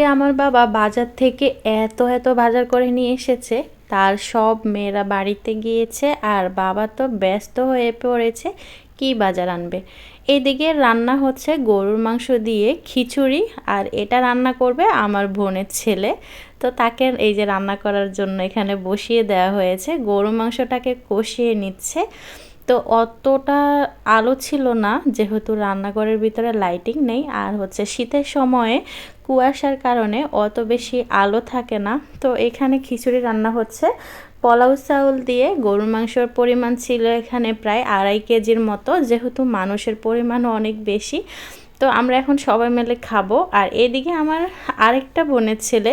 আজকে আমার বাবা বাজার থেকে এত এত বাজার করে নিয়ে এসেছে। তার সব মেয়েরা বাড়িতে গিয়েছে আর বাবা তো ব্যস্ত হয়ে পড়েছে, কি বাজার আনবে? এদিকে রান্না হচ্ছে গরুর মাংস দিয়ে খিচুড়ি আর এটা রান্না করবে আমার বোনের ছেলে। তো তাকে এই যে রান্না করার জন্য এখানে বসিয়ে দেওয়া হয়েছে। গরুর মাংসটাকে কষিয়ে নিচ্ছে। তো অতটা আলো ছিল না, যেহেতু রান্নাঘরের ভিতরে লাইটিং নেই। আর হচ্ছে শীতের সময়ে কুয়াশার কারণে অত বেশি আলো থাকে না। তো এখানে খিচুড়ি রান্না হচ্ছে। পোলাও চাউল দিয়ে গরুর মাংসর পরিমাণ ছিল এখানে প্রায় আড়াই কেজির মতো, যেহেতু মানুষের পরিমাণও অনেক বেশি। তো আমরা এখন সবাই মিলে খাব। আর এদিকে আমার আরেকটা বোনের ছেলে,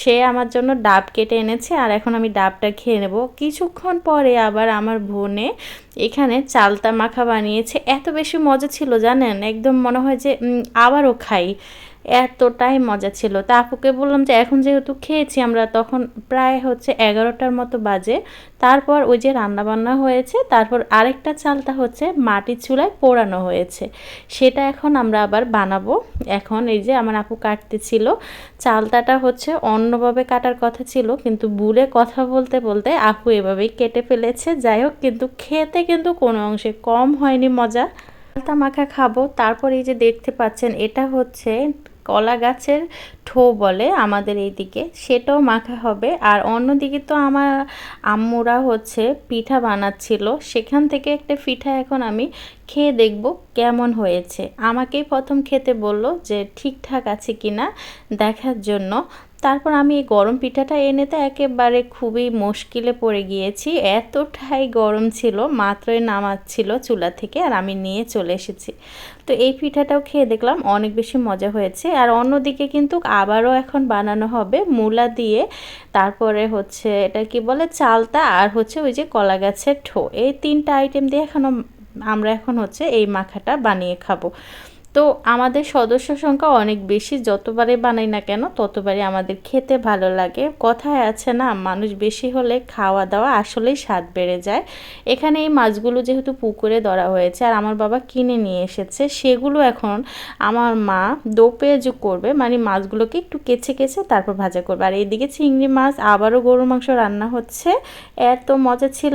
সে আমার জন্য ডাব কেটে এনেছে, আর এখন আমি ডাবটা খেয়ে নেব। কিছুক্ষণ পরে আবার আমার বোনে এখানে চালতা মাখা বানিয়েছে। এত বেশি মজা ছিল, জানেন? একদম মনে হয় যে আবারও খাই। এতটাই মজা ছিল। তা আপুকে বললাম যে, এখন যেহেতু খেয়েছি আমরা, তখন প্রায় হচ্ছে এগারোটার মতো বাজে। তারপর ওই যে রান্নাবান্না হয়েছে, তারপর আরেকটা চালটা হচ্ছে মাটির চুলায় পোড়ানো হয়েছে। সেটা এখন আমরা আবার বানাবো। এখন এই যে আমার আপু কাটতেছিল চালতাটা হচ্ছে অন্যভাবে কাটার কথা ছিল, কিন্তু বুড়ে কথা বলতে বলতে আপু এভাবেই কেটে ফেলেছে। যাই হোক, কিন্তু খেতে কিন্তু কোনো অংশে কম হয়নি মজা। চালতা মাখা খাব, তারপর এই যে দেখতে পাচ্ছেন, এটা হচ্ছে কলা গাছের ঠো বলে আমাদের এইদিকে, সেটাও মাখা হবে। আর অন্যদিকে তো আমার আম্মুরা হচ্ছে পিঠা বানাচ্ছিল। সেখান থেকে একটা পিঠা এখন আমি খেয়ে দেখব কেমন হয়েছে। আমাকেই প্রথম খেতে বলল যে ঠিকঠাক আছে কিনা দেখার জন্য। তারপর আমি এই গরম পিঠাটা এনে তো একেবারে খুবই মুশকিলে পড়ে গিয়েছি। এতটাই গরম ছিল, মাত্রই নামাচ্ছিল চুলা থেকে আর আমি নিয়ে চলে এসেছি। তো এই পিঠাটাও খেয়ে দেখলাম অনেক বেশি মজা হয়েছে। আর অন্যদিকে কিন্তু আবারও এখন বানানো হবে মূলা দিয়ে। তারপরে হচ্ছে এটা কি বলে, চালতা আর হচ্ছে ওই যে কলা গাছের ঠো। এই তিনটা আইটেম দিয়ে এখনও আমরা এখন হচ্ছে এই মাখাটা বানিয়ে খাব। তো আমাদের সদস্য সংখ্যা অনেক বেশি যতবারে বানাই না কেন ততবারই আমাদের খেতে ভালো লাগে। কথায় আছে না, মানুষ বেশি হলে খাওয়া দাওয়া আসলেই স্বাদ বেড়ে যায়। এখানে এই মাছগুলো যেহেতু পুকুরে ধরা হয়েছে আর আমার বাবা কিনে নিয়ে এসেছে, সেগুলো এখন আমার মা দোপেজু করবে মানে মাছগুলোকে একটু কেচে কেচে তারপর ভাজা করবে। আর এইদিকে চিংড়ি মাছ, আবারও গরুর মাংস রান্না হচ্ছে, এত মজা ছিল।